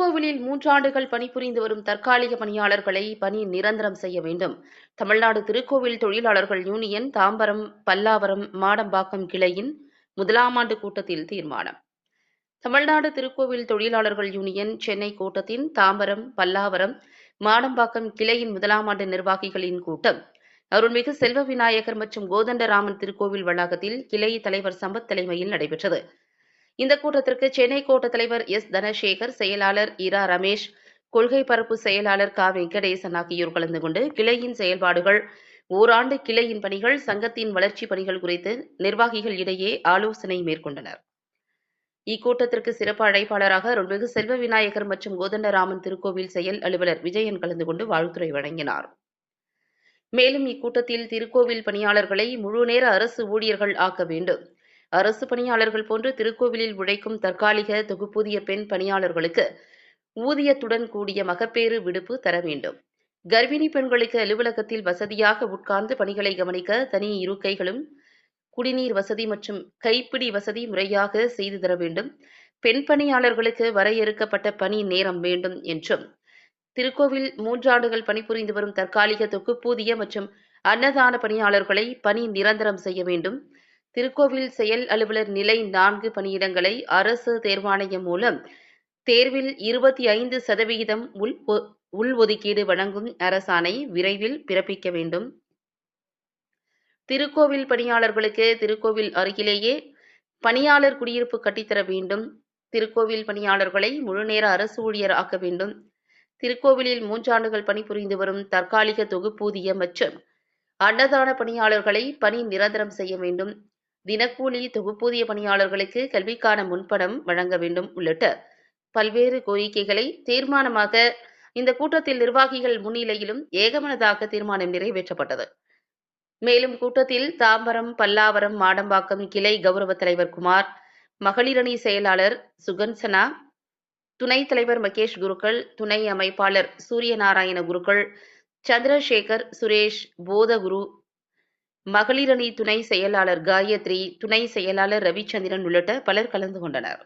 திருக்கோவிலில் மூன்றாண்டுகள் பணிபுரிந்து வரும் தற்காலிக பணியாளர்களை பணி நிரந்தரம் செய்ய வேண்டும். தமிழ்நாடு திருக்கோவில் தொழிலாளர்கள் யூனியன் தாம்பரம் பல்லாவரம் மாடம்பாக்கம் கிளையின் முதலாம் ஆண்டு கூட்டத்தில் தீர்மானம். தமிழ்நாடு திருக்கோவில் தொழிலாளர்கள் யூனியன் சென்னை கூட்டத்தின் தாம்பரம் பல்லாவரம் மாடம்பாக்கம் கிளையின் முதலாம் ஆண்டு நிர்வாகிகளின் கூட்டம். அருள்மிகு செல்வ விநாயகர் மற்றும் கோதண்டராமன் திருக்கோவில் வளாகத்தில் கிளை தலைவர் சம்பத் தலைமையில் நடைபெற்றது. இந்த கூட்டத்திற்கு சென்னை கோட்ட தலைவர் எஸ். தனசேகர் செயலாளர் இரா. ரமேஷ் கொள்கை பரப்பு செயலாளர் கா. வெங்கடேசன் ஆகியோர் கலந்து கொண்டு கிளையின் செயல்பாடுகள் ஓராண்டு கிளையின் பணிகள் சங்கத்தின் வளர்ச்சி பணிகள் குறித்து நிர்வாகிகள் இடையே ஆலோசனை மேற்கொண்டனர். இக்கூட்டத்திற்கு சிறப்பு அழைப்பாளராக அருள்மிகு செல்வ விநாயகர் மற்றும் கோதண்டராமன் திருக்கோவில் செயல் அலுவலர் விஜயன் கலந்து கொண்டு வாழ்த்துறை வழங்கினார். மேலும் இக்கூட்டத்தில் திருக்கோவில் பணியாளர்களை முழுநேர அரசு ஊழியர்கள் ஆக்க வேண்டும். அரசு பணியாளர்கள் போன்று திருக்கோவிலில் உழைக்கும் தற்காலிக தொகுப்பூதிய பெண் பணியாளர்களுக்கு ஊதியத்துடன் கூடிய மகப்பேறு விடுப்பு தர வேண்டும். கர்ப்பிணி பெண்களுக்கு அலுவலகத்தில் வசதியாக உட்கார்ந்து பணிகளை கவனிக்க தனி இருக்கைகளும் குடிநீர் வசதி மற்றும் கைப்பிடி வசதி முறையாக செய்து தர வேண்டும். பெண் பணியாளர்களுக்கு வரையறுக்கப்பட்ட பணி நேரம் வேண்டும் என்றும். திருக்கோவில் மூன்றாண்டுகள் பணிபுரிந்து வரும் தற்காலிக தொகுப்பூதிய மற்றும் அன்னதான பணியாளர்களை பணி நிரந்தரம் செய்ய வேண்டும். திருக்கோவில் செயல் அலுவலர் நிலை நான்கு பணியிடங்களை அரசு தேர்வாணையம் மூலம் தேர்வில் இருபத்தி ஐந்து சதவிகிதம் உள் ஒ- உள்ஒதுக்கீடு வழங்கும் அரசாணை விரைவில் பிறப்பிக்க வேண்டும். திருக்கோவில் பணியாளர்களுக்கு திருக்கோவில் அருகிலேயே பணியாளர் குடியிருப்பு கட்டித்தர வேண்டும். திருக்கோவில் பணியாளர்களை முழுநேர அரசு ஊழியர் ஆக்க வேண்டும். திருக்கோவிலில் மூன்றாண்டுகள் பணிபுரிந்து வரும் தற்காலிக தொகுப்பூதிய மற்றும் அன்னதான பணியாளர்களை பணி நிரந்தரம் செய்ய வேண்டும். தினக்கூலி தொகுப்பூதிய பணியாளர்களுக்கு கல்விக்கான முன்பணம் வழங்க வேண்டும் உள்ளிட்ட பல்வேறு கோரிக்கைகளை தீர்மானமாக இந்த கூட்டத்தில் நிர்வாகிகள் முன்னிலையிலும் ஏகமனதாக தீர்மானம் நிறைவேற்றப்பட்டது. மேலும் கூட்டத்தில் தாம்பரம் பல்லாவரம் மாடம்பாக்கம் கிளை கௌரவ தலைவர் குமார் மகளிரணி செயலாளர் சுகன்சனா துணைத் தலைவர் மகேஷ் குருக்கள் துணை அமைப்பாளர் சூரியநாராயண குருக்கள் சந்திரசேகர் சுரேஷ் போதகுரு மகளிரணி துணை செயலாளர் காயத்ரி துணை செயலாளர் ரவிச்சந்திரன் உள்ளிட்ட பலர் கலந்து கொண்டனர்.